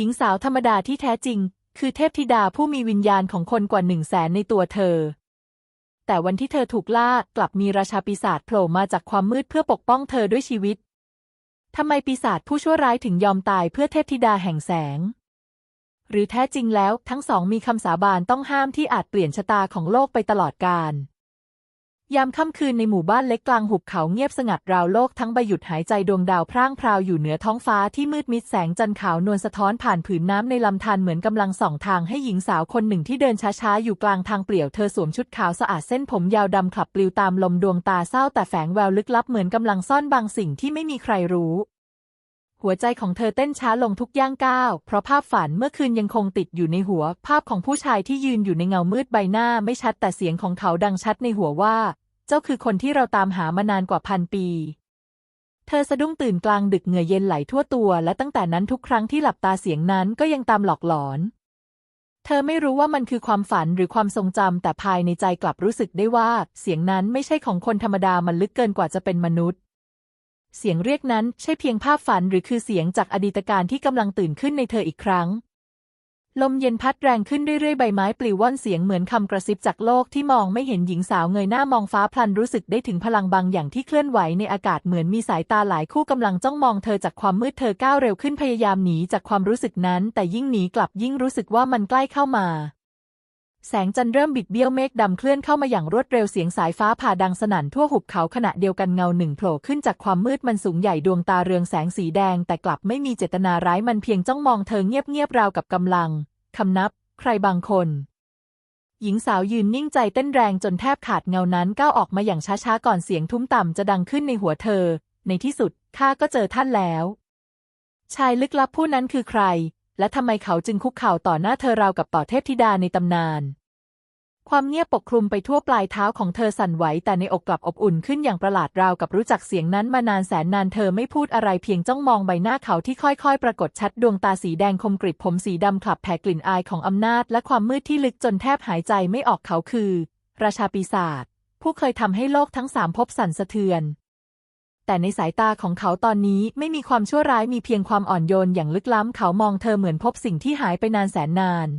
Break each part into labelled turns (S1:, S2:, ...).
S1: หญิงสาวธรรมดาที่แท้จริง คือเทพธิดาผู้มีวิญญาณของคนกว่าหนึ่งแสนในตัวเธอ แต่วันที่เธอถูกล่ากลับมีราชาปีศาจโผล่มาจากความมืดเพื่อปกป้องเธอด้วยชีวิตทำไมปีศาจผู้ชั่วร้ายถึงยอมตายเพื่อเทพธิดาแห่งแสง หรือแท้จริงแล้วทั้งสองมีคำสาบานต้องห้ามที่อาจเปลี่ยนชะตาของโลกไปตลอดกาล ยามค่ำคืนในหมู่บ้านเล็กกลางหุบเขาเงียบสงัดราวโลกทั้งใบหยุดหายใจดวงดาวพร่างพราวอยู่เหนือท้องฟ้าที่มืดมิดแสงจันทร์ขาวนวลสะท้อนผ่านผืนน้ำในลำธารเหมือนกำลังส่องทางให้หญิงสาวคนหนึ่งที่เดินช้าๆ อยู่กลางทางเปลี่ยวเธอสวมชุดขาวสะอาดเส้นผมยาวดำขับปลิวตามลมดวงตาเศร้าแต่แฝงแววลึกลับเหมือนกำลังซ่อนบางสิ่งที่ไม่มีใครรู้หัวใจของเธอเต้นช้าลงทุกย่างก้าว เพราะภาพฝันเมื่อคืนยังคงติดอยู่ในหัว ภาพของผู้ชายที่ยืนอยู่ในเงามืดใบหน้าไม่ชัดแต่เสียงของเขาดังชัดในหัวว่า เจ้าคือคนที่เราตามหามานานกว่าพันปี เธอสะดุ้งตื่นกลางดึกเหงื่อเย็นไหลทั่วตัวและตั้งแต่นั้นทุกครั้งที่หลับตาเสียงนั้นก็ยังตามหลอกหลอน เธอไม่รู้ว่ามันคือความฝันหรือความทรงจำแต่ภายในใจกลับรู้สึกได้ว่า เสียงนั้นไม่ใช่ของคนธรรมดามันลึกเกินกว่าจะเป็นมนุษย์เสียงเรียกนั้นใช่เพียงภาพฝันหรือคือเสียงจากอดีตการที่กำลังตื่นขึ้นในเธออีกครั้ง ลมเย็นพัดแรงขึ้นเรื่อยๆ ใบไม้ปลิวว่อนเสียงเหมือนคำกระซิบจากโลกที่มองไม่เห็นหญิงสาวเงยหน้ามองฟ้าพลันรู้สึกได้ถึงพลังบางอย่างที่เคลื่อนไหวในอากาศเหมือนมีสายตาหลายคู่กำลังจ้องมองเธอจากความมืดเธอก้าวเร็วขึ้นพยายามหนีจากความรู้สึกนั้น แต่ยิ่งหนีกลับยิ่งรู้สึกว่ามันใกล้เข้ามา แสงจันทร์เริ่มบิดเบี้ยวเมฆดำเคลื่อนเข้ามาอย่างรวดเร็วเสียงสายฟ้าผ่าดังสนั่นทั่วหุบเขาขณะเดียวกันเงาหนึ่งโผล่ขึ้นจากความมืดมันสูงใหญ่ดวงตาเรืองแสงสีแดง แต่กลับไม่มีเจตนาร้ายมันเพียงจ้องมองเธอเงียบๆราวกับกำลังคำนับ ใครบางคน หญิงสาวยืนนิ่งใจเต้นแรงจนแทบขาดเงานั้นก้าวออกมาอย่างช้าๆก่อนเสียงทุ้มต่ำจะดังขึ้นในหัวเธอ ในที่สุดข้าก็เจอท่านแล้ว ชายลึกลับผู้นั้นคือใคร และทำไมเขาจึงคุกเข่าต่อหน้าเธอราวกับต่อเทพธิดาในตำนาน ความเงียบปกคลุมไปทั่วปลายเท้าของเธอสั่นไหว แต่ในอกกลับอบอุ่นขึ้นอย่างประหลาดราวกับรู้จักเสียงนั้นมานานแสนนานเธอไม่พูดอะไรเพียงจ้องมองใบหน้าเขาที่ค่อยๆ ปรากฏชัดดวงตาสีแดงคมกริบผมสีดำขลับแผ่กลิ่นอายของอำนาจ และความมืดที่ลึกจนแทบหายใจไม่ออกเขาคือ ราชาปีศาจผู้เคยทำให้โลกทั้งสามภพสั่นสะเทือน แต่ในสายตาของเขาตอนนี้ไม่มีความชั่วร้ายมีเพียงความอ่อนโยนอย่างลึกล้ำเขามองเธอเหมือนพบสิ่งที่หายไปนานแสนนาน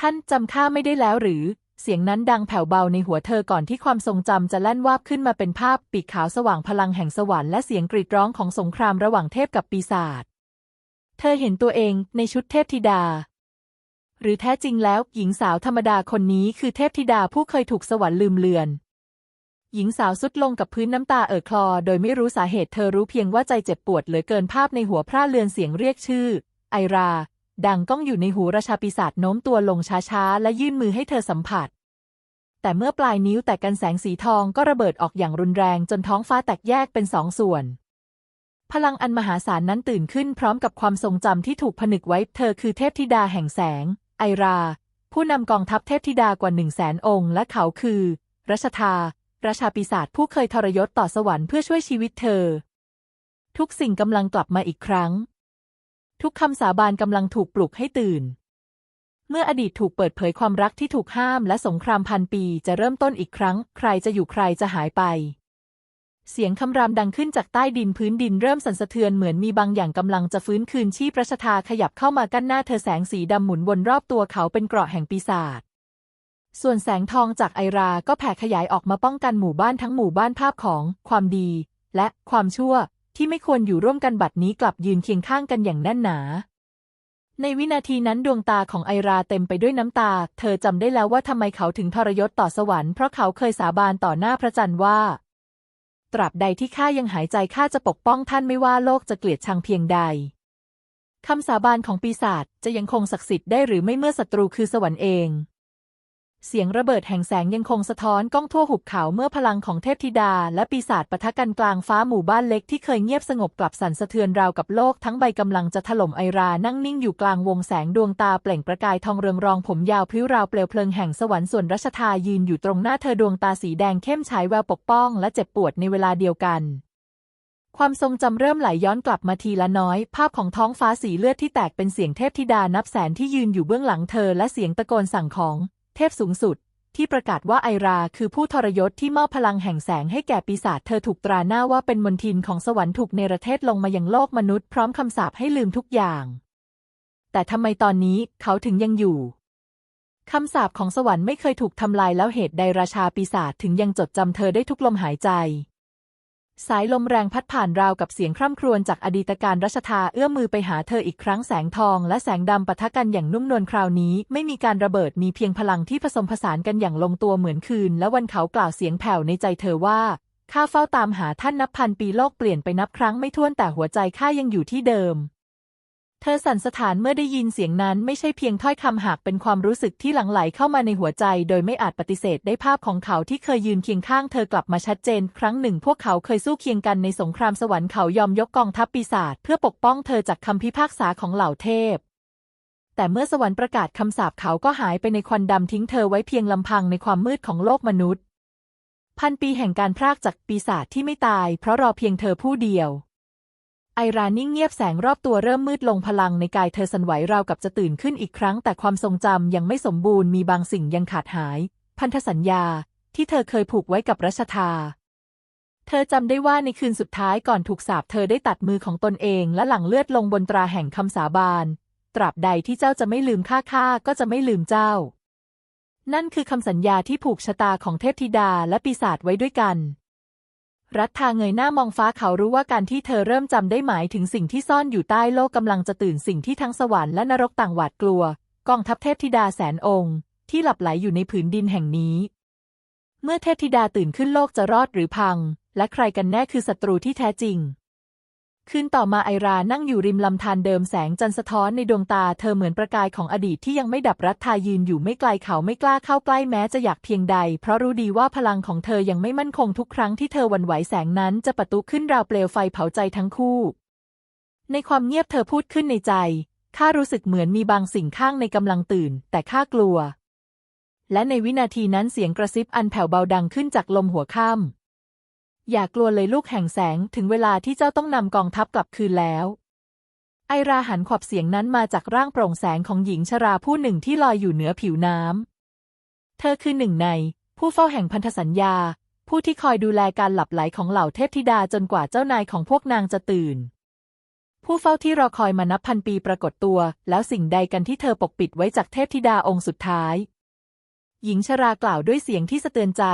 S1: ท่านจำข้าไม่ได้แล้วหรือ เสียงนั้นดังแผ่วเบาในหัวเธอก่อนที่ความทรงจำจะแล่นวาบขึ้นมาเป็นภาพปีกขาวสว่างพลังแห่งสวรรค์และเสียงกรีดร้องของสงครามระหว่างเทพกับปีศาจ เธอเห็นตัวเองในชุดเทพธิดา หรือแท้จริงแล้วหญิงสาวธรรมดาคนนี้คือเทพธิดาผู้เคยถูกสวรรค์ลืมเลือน หญิงสาวสุดลงกับพื้นน้ำตาเอ่อคลอ โดยไม่รู้สาเหตุเธอรู้เพียงว่าใจเจ็บปวดเหลือเกินภาพในหัวพร่าเลือนเสียงเรียกชื่อ ไอรา ดังก้องอยู่ในหูราชาปีศาจโน้มตัวลงช้าๆ และยื่นมือให้เธอสัมผัส แต่เมื่อปลายนิ้วแตกกันแสงสีทองก็ระเบิดออกอย่างรุนแรงจนท้องฟ้าแตกแยกเป็นสองส่วน พลังอันมหาศาลนั้นตื่นขึ้นพร้อมกับความทรงจำที่ถูกผนึกไว้ เธอคือเทพธิดาแห่งแสง ไอรา ผู้นำกองทัพเทพธิดากว่าหนึ่งแสนองค์และเขาคือรัชทา ราชาปีศาจผู้เคยทรยศต่อสวรรค์เพื่อช่วยชีวิตเธอ ทุกสิ่งกำลังกลับมาอีกครั้ง ทุกคำสาบานกำลังถูกปลุกให้ตื่น เมื่ออดีตถูกเปิดเผยความรักที่ถูกห้ามและสงครามพันปีจะเริ่มต้นอีกครั้ง ใครจะอยู่ใครจะหายไป เสียงคำรามดังขึ้นจากใต้ดินพื้นดินเริ่มสั่นสะเทือนเหมือนมีบางอย่างกำลังจะฟื้นคืนชีพรัชทาขยับเข้ามากั้นหน้าเธอแสงสีดำหมุนวนรอบตัวเขาเป็นเกราะแห่งปีศาจส่วนแสงทองจากไอราก็แผ่ขยายออกมาป้องกันหมู่บ้านทั้งหมู่บ้านภาพของ ความดี และความชั่ว ที่ไม่ควรอยู่ร่วมกันบัดนี้กลับยืนเคียงข้างกันอย่างแน่นหนา ในวินาทีนั้นดวงตาของไอราเต็มไปด้วยน้ำตา เธอจำได้แล้วว่าทำไมเขาถึงทรยศต่อสวรรค์เพราะเขาเคยสาบานต่อหน้าพระจันทร์ว่า ตราบใดที่ข้ายังหายใจข้าจะปกป้องท่านไม่ว่าโลกจะเกลียดชังเพียงใดคำสาบานของปีศาจจะยังคงศักดิ์สิทธิ์ได้หรือไม่เมื่อศัตรูคือสวรรค์เอง เสียงระเบิดแห่งแสงยังคงสะท้อนก้องทั่วหุบเขาเมื่อพลังของเทพธิดา และปีศาจปะทะกันกลางฟ้าหมู่บ้านเล็กที่เคยเงียบสงบกลับสั่นสะเทือนราวกับโลกทั้งใบกำลังจะถล่มไอรานั่งนิ่งอยู่กลางวงแสงดวงตาเปล่งประกายทองเรืองรองผมยาวพริ้วราวเปลวเพลิงแห่งสวรรค์ส่วนรัชทายืนอยู่ตรงหน้าเธอดวงตาสีแดงเข้มฉายแววปกป้องและเจ็บปวดในเวลาเดียวกันความทรงจำเริ่มไหลย้อนกลับมาทีละน้อย ภาพของท้องฟ้าสีเลือดที่แตกเป็นเสียงเทพธิดานับแสนที่ยืนอยู่เบื้องหลังเธอและเสียงตะโกนสั่งของ พสูงสุด ที่ประกาศว่าไอราคือผู้ทรยศที่มอบพลังแห่งแสงให้แก่ปีศาจเธอถูกตราหน้าว่าเป็นมนทินของสวรรค์ถูกเนรเทศลงมายังโลกมนุษย์พร้อมคำสาปให้ลืมทุกอย่าง แต่ทำไมตอนนี้เขาถึงยังอยู่คำสาปของสวรรค์ไม่เคยถูกทำลายแล้วเหตุใดราชาปีศาจถึงยังจดจำเธอได้ทุกลมหายใจ สายลมแรงพัดผ่านราวกับเสียงคร่ำครวญจากอดีตการรัชทาเอื้อมมือไปหาเธออีกครั้งแสงทองและแสงดำปะทะกันอย่างนุ่มนวลคราวนี้ ไม่มีการระเบิดมีเพียงพลังที่ผสมผสานกันอย่างลงตัวเหมือนคืน และวันเขากล่าวเสียงแผ่วในใจเธอว่าข้าเฝ้าตามหาท่านนับพันปีโลกเปลี่ยนไปนับครั้งไม่ถ้วนแต่หัวใจข้ายังอยู่ที่เดิม เธอสั่นสะท้านเมื่อได้ยินเสียงนั้นไม่ใช่เพียงถ้อยคำหากเป็นความรู้สึกที่หลั่งไหลเข้ามาในหัวใจ โดยไม่อาจปฏิเสธได้ภาพของเขาที่เคยยืนเคียงข้างเธอกลับมาชัดเจน ครั้งหนึ่งพวกเขาเคยสู้เคียงกันในสงครามสวรรค์เขายอมยกกองทัพปีศาจเพื่อปกป้องเธอจากคำพิพากษาของเหล่าเทพ แต่เมื่อสวรรค์ประกาศคำสาปเขาก็หายไปในควันดำทิ้งเธอไว้เพียงลำพังในความมืดของโลกมนุษย์ พันปีแห่งการพรากจากปีศาจที่ไม่ตาย เพราะรอเพียงเธอผู้เดียว ไอรานิ่งเงียบแสงรอบตัวเริ่มมืดลงพลังในกายเธอสั่นไหวราวกับจะตื่นขึ้นอีกครั้ง แต่ความทรงจำยังไม่สมบูรณ์มีบางสิ่งยังขาดหาย พันธสัญญา ที่เธอเคยผูกไว้กับรัชทา เธอจำได้ว่าในคืนสุดท้ายก่อนถูกสาปเธอได้ตัดมือของตนเองและหลั่งเลือดลงบนตราแห่งคำสาบาน ตราบใดที่เจ้าจะไม่ลืมข้าข้าก็จะไม่ลืมเจ้า นั่นคือคำสัญญาที่ผูกชะตาของเทพธิดาและปีศาจไว้ด้วยกัน รัฐทาเงยหน้ามองฟ้าเขารู้ว่าการที่เธอเริ่มจำได้หมายถึงสิ่งที่ซ่อนอยู่ใต้โลกกำลังจะตื่นสิ่งที่ทั้งสวรรค์และนรกต่างหวาดกลัว กองทัพเทพธิดาแสนองค์ ที่หลับไหลอยู่ในผืนดินแห่งนี้ เมื่อเทพธิดาตื่นขึ้นโลกจะรอดหรือพัง และใครกันแน่คือศัตรูที่แท้จริง คืนต่อมาไอรานั่งอยู่ริมลำธารเดิมแสงจันทร์สะท้อนในดวงตาเธอเหมือนประกายของอดีตที่ยังไม่ดับรัฐทายืนอยู่ไม่ไกลเขาไม่กล้าเข้าใกล้แม้จะอยากเพียงใด เพราะรู้ดีว่าพลังของเธอยังไม่มั่นคงทุกครั้งที่เธอวันไหวแสงนั้นจะปะทุขึ้นราวเปลวไฟเผาใจทั้งคู่ ในความเงียบเธอพูดขึ้นในใจข้ารู้สึกเหมือนมีบางสิ่งข้างในกำลังตื่น แต่ข้ากลัว และในวินาทีนั้นเสียงกระซิบอันแผ่วเบาดังขึ้นจากลมหัวค่ำ อย่ากลัวเลยลูกแห่งแสงถึงเวลาที่เจ้าต้องนำกองทัพกลับคืนแล้ว ไอราหันขอบเสียงนั้นมาจากร่างโปร่งแสงของหญิงชราผู้หนึ่งที่ลอยอยู่เหนือผิวน้ำ เธอคือหนึ่งใน ผู้เฝ้าแห่งพันธสัญญา ผู้ที่คอยดูแลการหลับไหลของเหล่าเทพธิดาจนกว่าเจ้านายของพวกนางจะตื่น ผู้เฝ้าที่รอคอยมานับพันปีปรากฏตัว แล้วสิ่งใดกันที่เธอปกปิดไว้จากเทพธิดาองค์สุดท้ายหญิงชรากล่าวด้วยเสียงที่สะเตือนใจ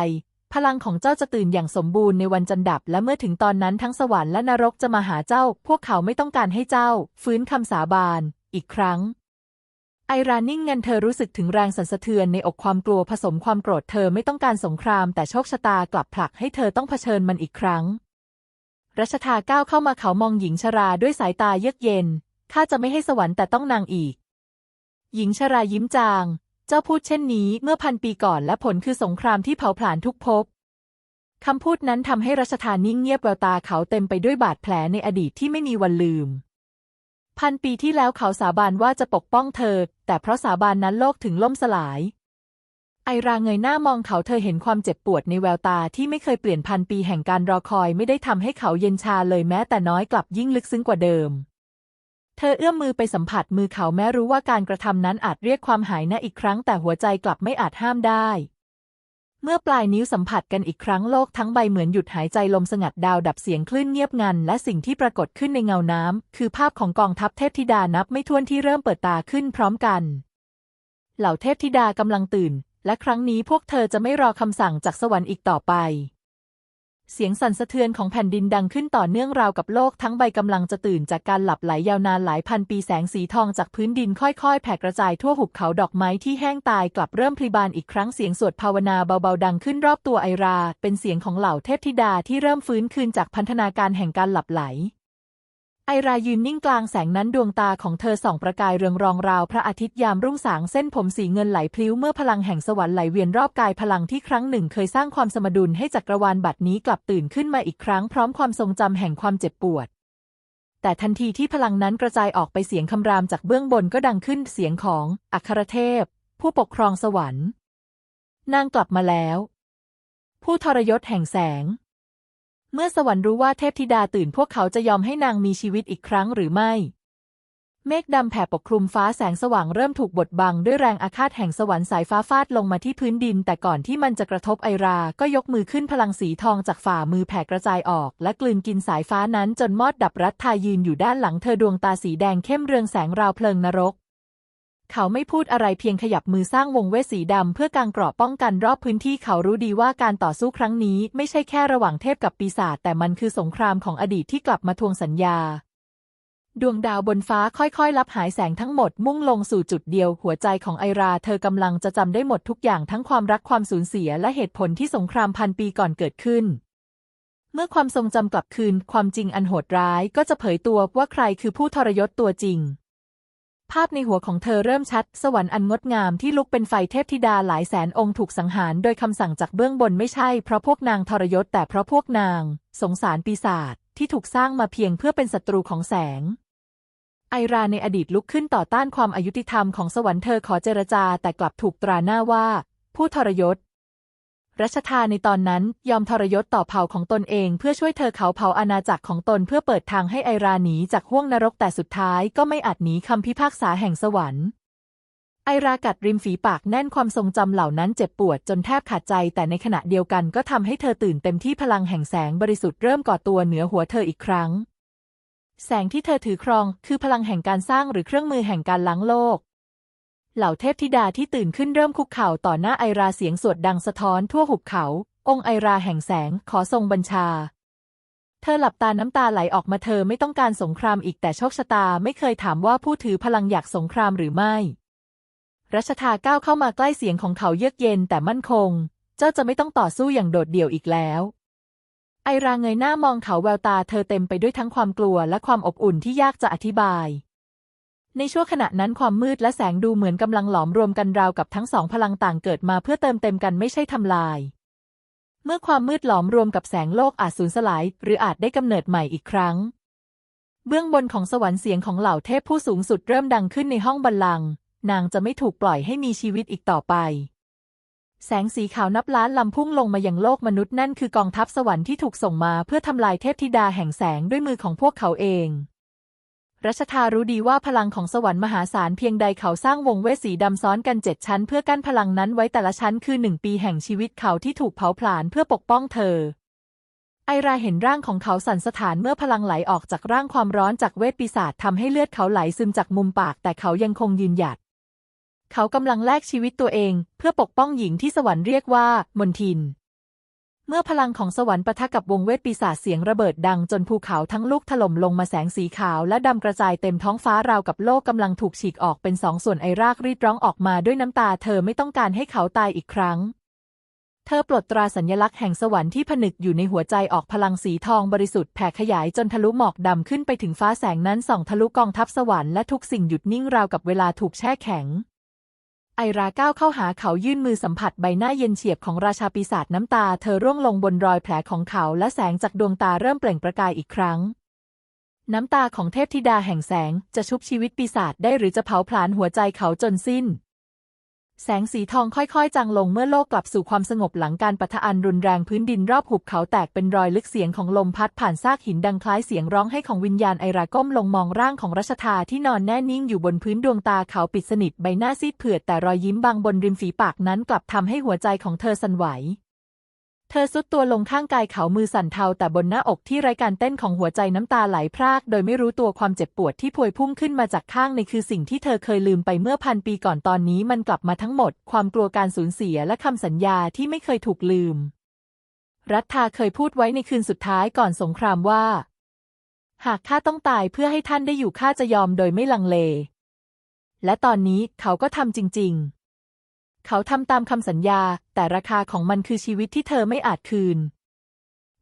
S1: พลังของเจ้าจะตื่นอย่างสมบูรณ์ในวันจันดับ และเมื่อถึงตอนนั้นทั้งสวรรค์และนรกจะมาหาเจ้า พวกเขาไม่ต้องการให้เจ้า ฟื้นคำสาบาน อีกครั้ง ไอรานิ่งเงินเธอรู้สึกถึงแรงสั่นสะเทือนในอกความกลัวผสมความโกรธเธอไม่ต้องการสงคราม แต่โชคชะตากลับผลักให้เธอต้องเผชิญมันอีกครั้ง รัชทาก้าวเข้ามาเขามองหญิงชราด้วยสายตาเยือกเย็นข้าจะไม่ให้สวรรค์แต่ต้องนางอีก หญิงชรายิ้มจาง เจ้าพูดเช่นนี้เมื่อพันปีก่อนและผลคือสงครามที่เผาผลาญทุกภพคำพูดนั้นทำให้รัชทานิ่งเงียบแววตาเขาเต็มไปด้วยบาดแผลในอดีตที่ไม่มีวันลืม พันปีที่แล้วเขาสาบานว่าจะปกป้องเธอ แต่เพราะสาบานนั้นโลกถึงล่มสลาย ไอราเงยหน้ามองเขาเธอเห็นความเจ็บปวดในแววตาที่ไม่เคยเปลี่ยนพันปีแห่งการรอคอยไม่ได้ทำให้เขาเย็นชาเลยแม้แต่น้อยกลับยิ่งลึกซึ้งกว่าเดิม เธอเอื้อมมือไปสัมผัสมือเขาแม้รู้ว่าการกระทำนั้นอาจเรียกความหายนะอีกครั้ง แต่หัวใจกลับไม่อาจห้ามได้ เมื่อปลายนิ้วสัมผัสกันอีกครั้งโลกทั้งใบเหมือนหยุดหายใจลมสงัดดาวดับเสียงคลื่นเงียบงัน และสิ่งที่ปรากฏขึ้นในเงาน้ำคือภาพของกองทัพเทพธิดานับไม่ถ้วนที่เริ่มเปิดตาขึ้นพร้อมกัน เหล่าเทพธิดากำลังตื่น และครั้งนี้พวกเธอจะไม่รอคำสั่งจากสวรรค์อีกต่อไป เสียงสั่นสะเทือนของแผ่นดินดังขึ้นต่อเนื่องราวกับโลกทั้งใบกำลังจะตื่นจากการหลับไหลยาวนานหลายพันปีแสงสีทองจากพื้นดินค่อยๆ แผ่กระจายทั่วหุบเขาดอกไม้ที่แห้งตายกลับเริ่มพลิบานอีกครั้งเสียงสวดภาวนาเบาๆ ดังขึ้นรอบตัวไอรา เป็นเสียงของเหล่าเทพธิดาที่เริ่มฟื้นคืนจากพันธนาการแห่งการหลับไหล ไอรายืนนิ่งกลางแสงนั้นดวงตาของเธอส่องประกายเรืองรองราวพระอาทิตย์ยามรุ่งสางเส้นผมสีเงินไหลพลิ้วเมื่อพลังแห่งสวรรค์ไหลเวียนรอบกายพลังที่ครั้งหนึ่งเคยสร้างความสมดุลให้จักรวาลบัดนี้กลับตื่นขึ้นมาอีกครั้งพร้อมความทรงจำแห่งความเจ็บปวด แต่ทันทีที่พลังนั้นกระจายออกไปเสียงคำรามจากเบื้องบนก็ดังขึ้นเสียงของอัครเทพ ผู้ปกครองสวรรค์ นางกลับมาแล้ว ผู้ทรยศแห่งแสง เมื่อสวรรค์รู้ว่าเทพธิดาตื่นพวกเขาจะยอมให้นางมีชีวิตอีกครั้งหรือไม่ เมฆดำแผ่ปกคลุมฟ้าแสงสว่างเริ่มถูกบดบังด้วยแรงอาฆาตแห่งสวรรค์สายฟ้าฟาดลงมาที่พื้นดิน แต่ก่อนที่มันจะกระทบไอรา ก็ยกมือขึ้นพลังสีทองจากฝ่ามือแผ่กระจายออก และกลืนกินสายฟ้านั้นจนมอดดับรัฐทายืนอยู่ด้านหลังเธอดวงตาสีแดงเข้มเรืองแสงราวเพลิงนรก เขาไม่พูดอะไรเพียงขยับมือสร้างวงเวทสีดำเพื่อกางกราะป้องกันรอบพื้นที่เขารู้ดีว่าการต่อสู้ครั้งนี้ไม่ใช่แค่ระหว่างเทพกับปีศาจแต่มันคือสงครามของอดีตที่กลับมาทวงสัญญา ดวงดาวบนฟ้าค่อยๆ ลับหายแสงทั้งหมดมุ่งลงสู่จุดเดียว หัวใจของไอราเธอกำลังจะจำได้หมดทุกอย่างทั้งความรักความสูญเสียและเหตุผลที่สงครามพันปีก่อนเกิดขึ้นเมื่อความทรงจำกลับคืน ความจริงอันโหดร้ายก็จะเผยตัวว่าใครคือผู้ทรยศตัวจริง ภาพในหัวของเธอเริ่มชัด สวรรค์อันงดงามที่ลุกเป็นไฟเทพธิดาหลายแสนองค์ถูกสังหารโดยคำสั่งจากเบื้องบนไม่ใช่เพราะพวกนางทรยศแต่เพราะพวกนาง สงสารปีศาจที่ถูกสร้างมาเพียงเพื่อเป็นศัตรูของแสง ไอราในอดีตลุกขึ้นต่อต้านความอายุติธรรมของสวรรค์เธอขอเจรจาแต่กลับถูกตราหน้าว่า ผู้ทรยศ รัชทาในตอนนั้นยอมทรยศต่อเผ่าของตนเองเพื่อช่วยเธอเขาเผาอาณาจักรของตนเพื่อเปิดทางให้ไอราหนีจากห้วงนรกแต่สุดท้ายก็ไม่อาจหนีคำพิพากษาแห่งสวรรค์ ไอรากัดริมฝีปากแน่นความทรงจำเหล่านั้นเจ็บปวดจนแทบขาดใจแต่ในขณะเดียวกันก็ทำให้เธอตื่นเต็มที่พลังแห่งแสงบริสุทธิ์เริ่มก่อตัวเหนือหัวเธออีกครั้งแสงที่เธอถือครองคือพลังแห่งการสร้างหรือเครื่องมือแห่งการล้างโลก เหล่าเทพธิดาที่ตื่นขึ้นเริ่มคุกเข่าต่อหน้าไอราเสียงสวดดังสะท้อนทั่วหุบเขา องค์ไอราแห่งแสงขอทรงบัญชา เธอหลับตาน้ำตาไหลออกมาเธอไม่ต้องการสงครามอีกแต่โชคชะตาไม่เคยถามว่าผู้ถือพลังอยากสงครามหรือไม่ รัชทาก้าวเข้ามาใกล้เสียงของเขาเยือกเย็นแต่มั่นคง เจ้าจะไม่ต้องต่อสู้อย่างโดดเดี่ยวอีกแล้วไอราเงยหน้ามองเขาแววตาเธอเต็มไปด้วยทั้งความกลัวและความอบอุ่นที่ยากจะอธิบาย ในช่วงขณะนั้นความมืดและแสงดูเหมือนกำลังหลอมรวมกันราวกับทั้งสองพลังต่างเกิดมาเพื่อเติมเต็มกันไม่ใช่ทำลาย เมื่อความมืดหลอมรวมกับแสงโลกอาจสูญสลาย หรืออาจได้กำเนิดใหม่อีกครั้ง เบื้องบนของสวรรค์เสียงของเหล่าเทพผู้สูงสุดเริ่มดังขึ้นในห้องบัลลังก์นางจะไม่ถูกปล่อยให้มีชีวิตอีกต่อไป แสงสีขาวนับล้านลำพุ่งลงมายังโลกมนุษย์นั่นคือกองทัพสวรรค์ที่ถูกส่งมาเพื่อทำลายเทพธิดาแห่งแสงด้วยมือของพวกเขาเอง รัชทารู้ดีว่าพลังของสวรรค์มหาศาลเพียงใดเขาสร้างวงเวทสีดำซ้อนกันเจ็ดชั้น เพื่อกั้นพลังนั้นไว้แต่ละชั้นคือหนึ่งปีแห่งชีวิตเขาที่ถูกเผาผลาญเพื่อปกป้องเธอ ไอราเห็นร่างของเขาสั่นสะท้านเมื่อพลังไหลออกจากร่างความร้อนจากเวทปีศาจทำให้เลือดเขาไหลซึมจากมุมปาก แต่เขายังคงยืนหยัด เขากำลังแลกชีวิตตัวเอง เพื่อปกป้องหญิงที่สวรรค์เรียกว่ามนทิน เมื่อพลังของสวรรค์ปะทะกับวงเวทปีศาจเสียงระเบิดดังจนภูเขาทั้งลูกถล่มลงมาแสงสีขาวและดำกระจายเต็มท้องฟ้าราวกับโลกกำลังถูกฉีกออกเป็นสองส่วนไอรากรีดร้องออกมาด้วยน้ำตาเธอไม่ต้องการให้เขาตายอีกครั้ง เธอปลดตราสัญลักษณ์แห่งสวรรค์ที่ผนึกอยู่ในหัวใจออกพลังสีทองบริสุทธิ์แผ่ขยายจนทะลุหมอกดำขึ้นไปถึงฟ้าแสงนั้นส่องทะลุกองทัพสวรรค์และทุกสิ่งหยุดนิ่งราวกับเวลาถูกแช่แข็ง ไอราก้าวเข้าหาเขายื่นมือสัมผัสใบหน้าเย็นเฉียบของราชาปีศาจน้ำตา เธอร่วงลงบนรอยแผลของเขาและแสงจากดวงตาเริ่มเปล่งประกายอีกครั้ง น้ำตาของเทพธิดาแห่งแสงจะชุบชีวิตปีศาจได้หรือจะเผาผลาญหัวใจเขาจนสิ้น แสงสีทองค่อยๆจางลงเมื่อโลกกลับสู่ความสงบหลังการปะทะอันรุนแรงพื้นดินรอบหุบเขาแตกเป็นรอยลึกเสียงของลมพัดผ่านซากหินดังคล้ายเสียงร้องให้ของวิญญาณไอราก้มลงมองร่างของรัชทาที่นอนแน่นิ่งอยู่บนพื้นดวงตาเขาปิดสนิทใบหน้าซีดเผือดแต่รอยยิ้มบางบนริมฝีปากนั้นกลับทำให้หัวใจของเธอสั่นไหว ธอซุดตัวลงข้างกายเขามือสั่นเทาแต่บนหน้าอกที่ไร้การเต้นของหัวใจน้ำตาไหลพราก โดยไม่รู้ตัวความเจ็บปวดที่พวยพุ่งขึ้นมาจากข้างในคือสิ่งที่เธอเคยลืมไปเมื่อพันปีก่อนตอนนี้มันกลับมาทั้งหมด ความกลัวการสูญเสียและคำสัญญาที่ไม่เคยถูกลืม รัฐาเคยพูดไว้ในคืนสุดท้ายก่อนสงครามว่า หากข้าต้องตายเพื่อให้ท่านได้อยู่ข้าจะยอมโดยไม่ลังเล และตอนนี้เขาก็ทำจริง ๆ เขาทำตามคำสัญญา แต่ราคาของมันคือชีวิตที่เธอไม่อาจคืน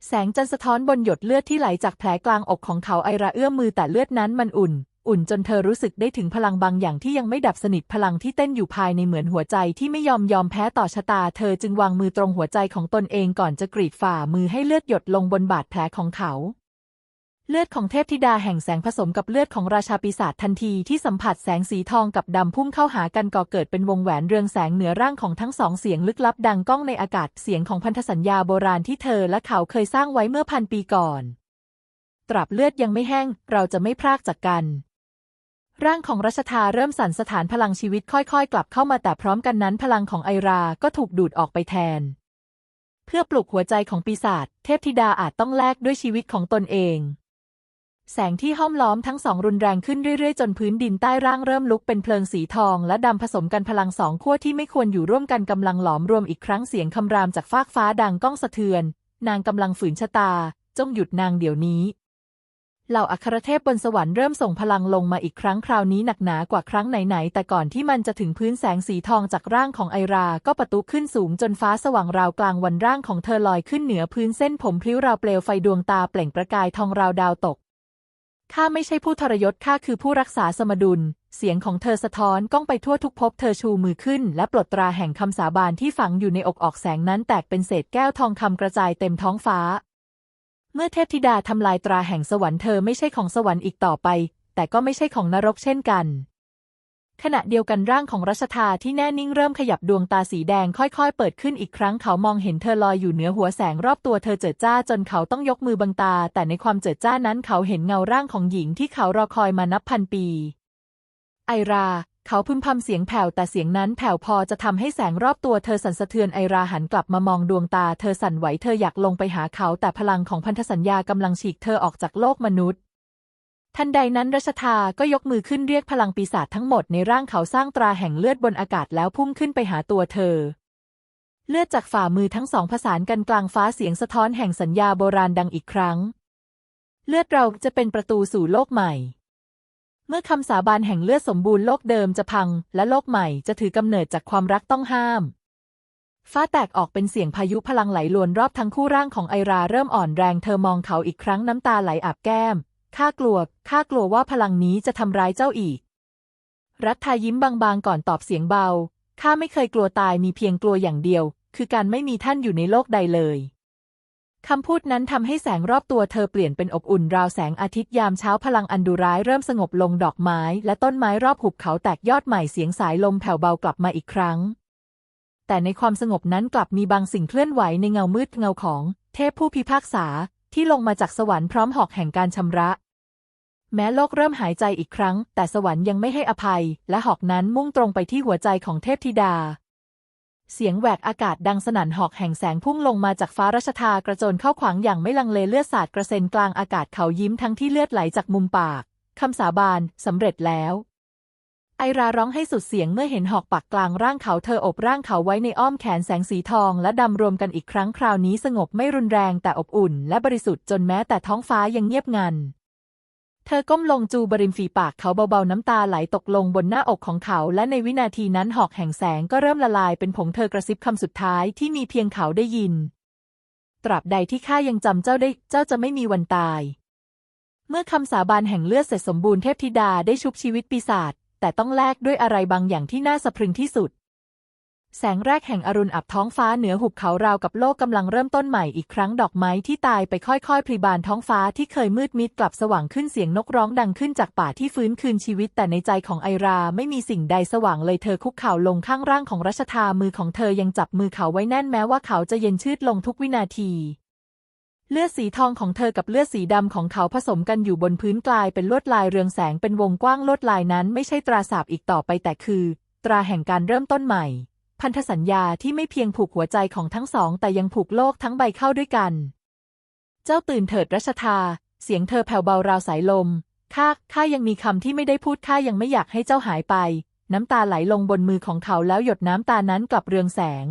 S1: แสงจันทร์สะท้อนบนหยดเลือดที่ไหลจากแผลกลางอกของเขาไอราเอื้อมมือแต่เลือดนั้นมันอุ่น อุ่นจนเธอรู้สึกได้ถึงพลังบางอย่างที่ยังไม่ดับสนิทพลังที่เต้นอยู่ภายในเหมือนหัวใจที่ไม่ยอมยอมแพ้ต่อชะตา เธอจึงวางมือตรงหัวใจของตนเองก่อนจะกรีดฝ่ามือให้เลือดหยดลงบนบาดแผลของเขา เลือดของเทพธิดาแห่งแสงผสมกับเลือดของราชาปีศาจทันทีที่สัมผัสแสงสีทองกับดำพุ่งเข้าหากันก่อเกิดเป็นวงแหวนเรืองแสงเหนือร่างของทั้งสองเสียงลึกลับดังก้องในอากาศเสียงของพันธสัญญาโบราณที่เธอและเขาเคยสร้างไว้เมื่อพันปีก่อน ตราบเลือดยังไม่แห้งเราจะไม่พรากจากกัน ร่างของรัชทาเริ่มสั่นสถานพลังชีวิตค่อยๆ กลับเข้ามาแต่พร้อมกันนั้นพลังของไอราก็ถูกดูดออกไปแทน เพื่อปลุกหัวใจของปีศาจเทพธิดาอาจต้องแลกด้วยชีวิตของตนเอง แสงที่ห้อมล้อมทั้งสองรุนแรงขึ้นเรื่อยๆ จนพื้นดินใต้ร่างเริ่มลุกเป็นเพลิงสีทอง และดำผสมกันพลังสองขั้วที่ไม่ควรอยู่ร่วมกันกำลังหลอมรวมอีกครั้งเสียงคำรามจากฟากฟ้าดังก้องสะเทือน นางกำลังฝืนชะตา จงหยุดนางเดี๋ยวนี้ เหล่าอัครเทพบนสวรรค์เริ่มส่งพลังลงมาอีกครั้งคราวนี้หนักหนากว่าครั้งไหนๆแต่ก่อนที่มันจะถึงพื้นแสงสีทองจากร่างของไอรา ก็ประตุขึ้นสูงจนฟ้าสว่างราวกลางวันร่างของเธอลอยขึ้นเหนือพื้นเส้นผมพลิ้วราวเปลวไฟดวงตาเปล่งประกายทองราวดาวตก ข้าไม่ใช่ผู้ทรยศข้าคือผู้รักษาสมดุล เสียงของเธอสะท้อนก้องไปทั่วทุกภพเธอชูมือขึ้น และปลดตราแห่งคำสาบานที่ฝังอยู่ในอกออกแสงนั้นแตกเป็นเศษแก้วทองคำกระจายเต็มท้องฟ้า เมื่อเทพธิดาทำลายตราแห่งสวรรค์เธอไม่ใช่ของสวรรค์อีกต่อไป แต่ก็ไม่ใช่ของนรกเช่นกัน ขณะเดียวกันร่างของรัชทาที่แน่นิ่งเริ่มขยับดวงตาสีแดงค่อยๆ เปิดขึ้นอีกครั้งเขามองเห็นเธอลอยอยู่เหนือหัวแสงรอบตัวเธอเจิดจ้าจนเขาต้องยกมือบังตา แต่ในความเจิดจ้านั้นเขาเห็นเงาร่างของหญิงที่เขารอคอยมานับพันปี ไอราเขาพึมพำเสียงแผ่วแต่เสียงนั้นแผ่วพอจะทำให้แสงรอบตัวเธอสั่นสะเทือนไอราหันกลับมามองดวงตาเธอสั่นไหวเธออยากลงไปหาเขาแต่พลังของพันธสัญญากำลังฉีกเธอออกจากโลกมนุษย์ ทันใดนั้นรัชทาก็ยกมือขึ้นเรียกพลังปีศาจทั้งหมดในร่างเขาสร้างตราแห่งเลือดบนอากาศแล้วพุ่งขึ้นไปหาตัวเธอ เลือดจากฝ่ามือทั้งสองผสานกันกลางฟ้าเสียงสะท้อนแห่งสัญญาโบราณดังอีกครั้ง เลือดเราจะเป็นประตูสู่โลกใหม่ เมื่อคำสาบานแห่งเลือดสมบูรณ์โลกเดิมจะพัง และโลกใหม่จะถือกำเนิดจากความรักต้องห้ามฟ้าแตกออกเป็นเสียงพายุพลังไหลลวนรอบทั้งคู่ร่างของไอราเริ่มอ่อนแรงเธอมองเขาอีกครั้งน้ำตาไหลอาบแก้ม ข้ากลัว ข้ากลัวว่าพลังนี้จะทำร้ายเจ้าอีก รัฐทายิ้มบางๆก่อนตอบเสียงเบา ข้าไม่เคยกลัวตายมีเพียงกลัวอย่างเดียว คือการไม่มีท่านอยู่ในโลกใดเลยคำพูดนั้นทำให้แสงรอบตัวเธอเปลี่ยนเป็นอบอุ่นราวแสงอาทิตย์ยามเช้าพลังอันดุร้ายเริ่มสงบลงดอกไม้และต้นไม้รอบหุบเขาแตกยอดใหม่เสียงสายลมแผ่วเบากลับมาอีกครั้ง แต่ในความสงบนั้นกลับมีบางสิ่งเคลื่อนไหวในเงามืดเงาของ เทพผู้พิพากษาที่ลงมาจากสวรรค์พร้อมหอกแห่งการชำระ แม้โลกเริ่มหายใจอีกครั้ง แต่สวรรค์ยังไม่ให้อภัย และหอกนั้นมุ่งตรงไปที่หัวใจของเทพธิดา เสียงแหวกอากาศดังสนั่นหอกแห่งแสงพุ่งลงมาจากฟ้ารัชทากระโจนเข้าขวางอย่างไม่ลังเลเลือดสาดกระเซ็นกลางอากาศเขายิ้มทั้งที่เลือดไหลจากมุมปากคำสาบานสำเร็จแล้ว ไอราร้องให้สุดเสียงเมื่อเห็นหอกปักกลางร่างเขาเธออบร่างเขาไว้ในอ้อมแขนแสงสีทองและดำรวมกันอีกครั้งคราวนี้สงบไม่รุนแรงแต่อบอุ่น และบริสุทธิ์จนแม้แต่ท้องฟ้ายังเงียบงัน เธอก้มลงจูบริมฝีปากเขาเบาๆน้ำตาไหลตกลงบนหน้าอกของเขา และในวินาทีนั้นหอกแห่งแสงก็เริ่มละลายเป็นผงเธอกระซิบคำสุดท้ายที่มีเพียงเขาได้ยิน ตราบใดที่ข้ายังจำเจ้าได้เจ้าจะไม่มีวันตาย เมื่อคำสาบานแห่งเลือดเสร็จสมบูรณ์เทพธิดาได้ชุบชีวิตปีศาจแต่ต้องแลกด้วยอะไรบางอย่างที่น่าสะพรึงที่สุด แสงแรกแห่งอรุณอับท้องฟ้าเหนือหุบเขาราวกับโลกกำลังเริ่มต้นใหม่อีกครั้งดอกไม้ที่ตายไปค่อยๆพลีบานท้องฟ้าที่เคยมืดมิดกลับสว่างขึ้นเสียงนกร้องดังขึ้นจากป่าที่ฟื้นคืนชีวิต แต่ในใจของไอราไม่มีสิ่งใดสว่างเลยเธอคุกเข่าลงข้างร่างของรัชทามือของเธอยังจับมือเขาไว้แน่นแม้ว่าเขาจะเย็นชืดลงทุกวินาทีเลือดสีทองของเธอกับเลือดสีดำของเขาผสมกันอยู่บนพื้นกลายเป็นลวดลายเรืองแสงเป็นวงกว้างลวดลายนั้น ไม่ใช่ตราสาบอีกต่อไปแต่คือ ตราแห่งการเริ่มต้นใหม่ พันธสัญญาที่ไม่เพียงผูกหัวใจของทั้งสอง แต่ยังผูกโลกทั้งใบเข้าด้วยกัน เจ้าตื่นเถิดรัชทา เสียงเธอแผ่วเบาราวสายลม ข้า ข้ายังมีคำที่ไม่ได้พูดข้ายังไม่อยากให้เจ้าหายไป น้ำตาไหลลงบนมือของเขาแล้วหยดน้ำตานั้นกลับเรืองแสง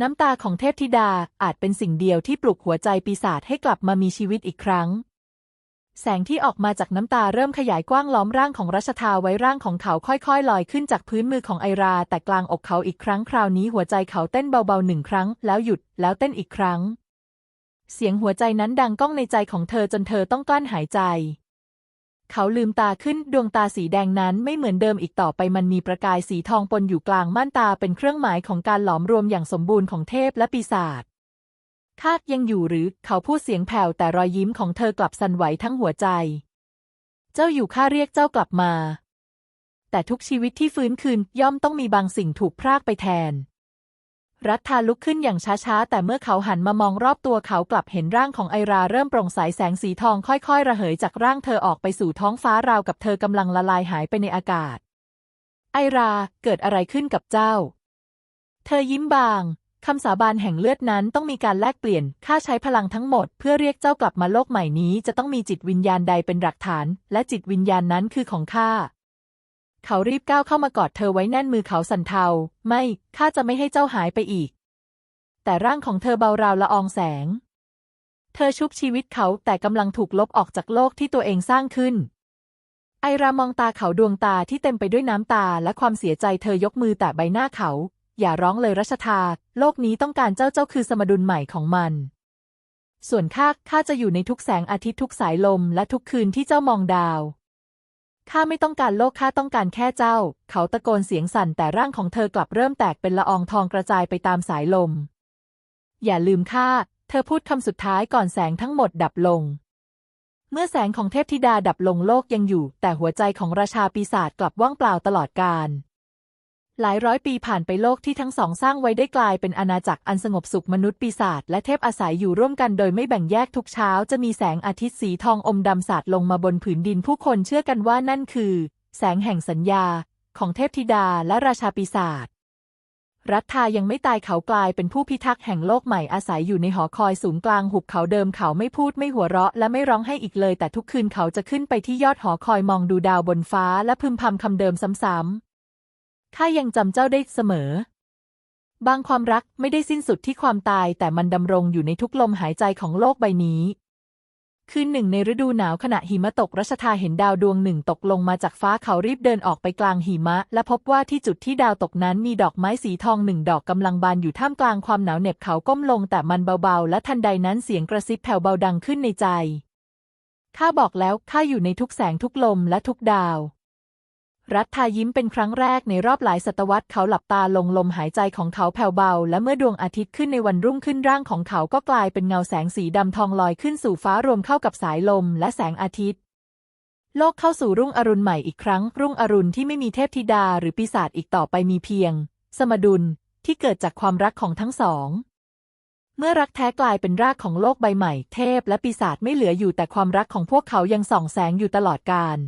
S1: น้ำตาของเทพธิดาอาจเป็นสิ่งเดียวที่ปลุกหัวใจปีศาจให้กลับมามีชีวิตอีกครั้ง แสงที่ออกมาจากน้ำตาเริ่มขยายกว้างล้อมร่างของรัชทาไว้ร่างของเขาค่อยๆ ลอยขึ้นจากพื้นมือของไอรา แต่กลางอกเขาอีกครั้งคราวนี้หัวใจเขาเต้นเบาๆหนึ่งครั้ง แล้วหยุดแล้วเต้นอีกครั้ง เสียงหัวใจนั้นดังก้องในใจของเธอจนเธอต้องกลั้นหายใจ เขาลืมตาขึ้นดวงตาสีแดงนั้นไม่เหมือนเดิมอีกต่อไปมันมีประกายสีทองปนอยู่กลางม่านตาเป็นเครื่องหมายของการหลอมรวมอย่างสมบูรณ์ของเทพและปีศาจ คาดยังอยู่หรือเขาพูดเสียงแผ่วแต่รอยยิ้มของเธอกลับสั่นไหวทั้งหัวใจ เจ้าอยู่ข้าเรียกเจ้ากลับมา แต่ทุกชีวิตที่ฟื้นคืนย่อมต้องมีบางสิ่งถูกพรากไปแทน รัฐทาลุกขึ้นอย่างช้าๆ แต่เมื่อเขาหันมามองรอบตัวเขากลับเห็นร่างของไอราเริ่มโปร่งใสแสงสีทองค่อยๆ ระเหยจากร่างเธอออกไปสู่ท้องฟ้าราวกับเธอกำลังละลายหายไปในอากาศ ไอราเกิดอะไรขึ้นกับเจ้า เธอยิ้มบาง คำสาบานแห่งเลือดนั้นต้องมีการแลกเปลี่ยนข้าใช้พลังทั้งหมด เพื่อเรียกเจ้ากลับมาโลกใหม่นี้ จะต้องมีจิตวิญญาณใดเป็นหลักฐาน และจิตวิญญาณนั้นคือของข้า เขารีบก้าวเข้ามากอดเธอไว้แน่นมือเขาสั่นเทา ไม่ ข้าจะไม่ให้เจ้าหายไปอีก แต่ร่างของเธอเบาราวละอองแสง เธอชุบชีวิตเขาแต่กำลังถูกลบออกจากโลกที่ตัวเองสร้างขึ้น ไอรามองตาเขาดวงตาที่เต็มไปด้วยน้ำตาและความเสียใจเธอยกมือแตะใบหน้าเขา อย่าร้องเลยรัชทา โลกนี้ต้องการเจ้าเจ้าคือสมดุลใหม่ของมัน ส่วนข้าข้าจะอยู่ในทุกแสงอาทิตย์ทุกสายลมและทุกคืนที่เจ้ามองดาวข้าไม่ต้องการโลกข้าต้องการแค่เจ้า เขาตะโกนเสียงสั่นแต่ร่างของเธอกลับเริ่มแตกเป็นละอองทองกระจายไปตามสายลม อย่าลืมข้าเธอพูดคำสุดท้ายก่อนแสงทั้งหมดดับลง เมื่อแสงของเทพธิดาดับลงโลกยังอยู่ แต่หัวใจของราชาปีศาจกลับว่างเปล่าตลอดกาล หลายร้อยปีผ่านไปโลกที่ทั้งสองสร้างไว้ได้กลายเป็นอาณาจักรอันสงบสุขมนุษย์ปีศาจและเทพอาศัยอยู่ร่วมกันโดยไม่แบ่งแยกทุกเช้า จะมีแสงอาทิตย์สีทองอมดำสาดลงมาบนผืนดินผู้คนเชื่อกันว่านั่นคือ แสงแห่งสัญญา ของเทพธิดาและราชาปีศาจรัฐายังไม่ตายเขากลายเป็นผู้พิทักษ์แห่งโลกใหม่อาศัยอยู่ในหอคอยสูงกลางหุบเขาเดิมเขาไม่พูดไม่หัวเราะและไม่ร้องให้อีกเลย แต่ทุกคืนเขาจะขึ้นไปที่ยอดหอคอยมองดูดาวบนฟ้าและพึมพำคำเดิมซ้ำๆ ข้ายังจำเจ้าได้เสมอ บางความรักไม่ได้สิ้นสุดที่ความตายแต่มันดำรงอยู่ในทุกลมหายใจของโลกใบนี้ คืนหนึ่งในฤดูหนาวขณะหิมะตกรัชทาเห็นดาวดวงหนึ่งตกลงมาจากฟ้าเขารีบเดินออกไปกลางหิมะ และพบว่าที่จุดที่ดาวตกนั้นมีดอกไม้สีทองหนึ่งดอกกำลังบานอยู่ท่ามกลางความหนาวเหน็บเขาก้มลงแต่มันเบาๆ และทันใดนั้นเสียงกระซิบแผ่วเบาดังขึ้นในใจข้าบอกแล้วข้าอยู่ในทุกแสงทุกลมและทุกดาว รัฐทายิ้มเป็นครั้งแรกในรอบหลายศตวรรษเขาหลับตาลงลมหายใจของเขาแผ่วเบา และเมื่อดวงอาทิตย์ขึ้นในวันรุ่งขึ้นร่างของเขาก็กลายเป็นเงาแสงสีดำทองลอยขึ้นสู่ฟ้ารวมเข้ากับสายลมและแสงอาทิตย์ โลกเข้าสู่รุ่งอรุณใหม่อีกครั้ง รุ่งอรุณที่ไม่มีเทพธิดาหรือปีศาจอีกต่อไปมีเพียง สมดุลที่เกิดจากความรักของทั้งสอง เมื่อรักแท้กลายเป็นรากของโลกใบใหม่ เทพและปีศาจไม่เหลืออยู่แต่ความรักของพวกเขายังส่องแสงอยู่ตลอดกาล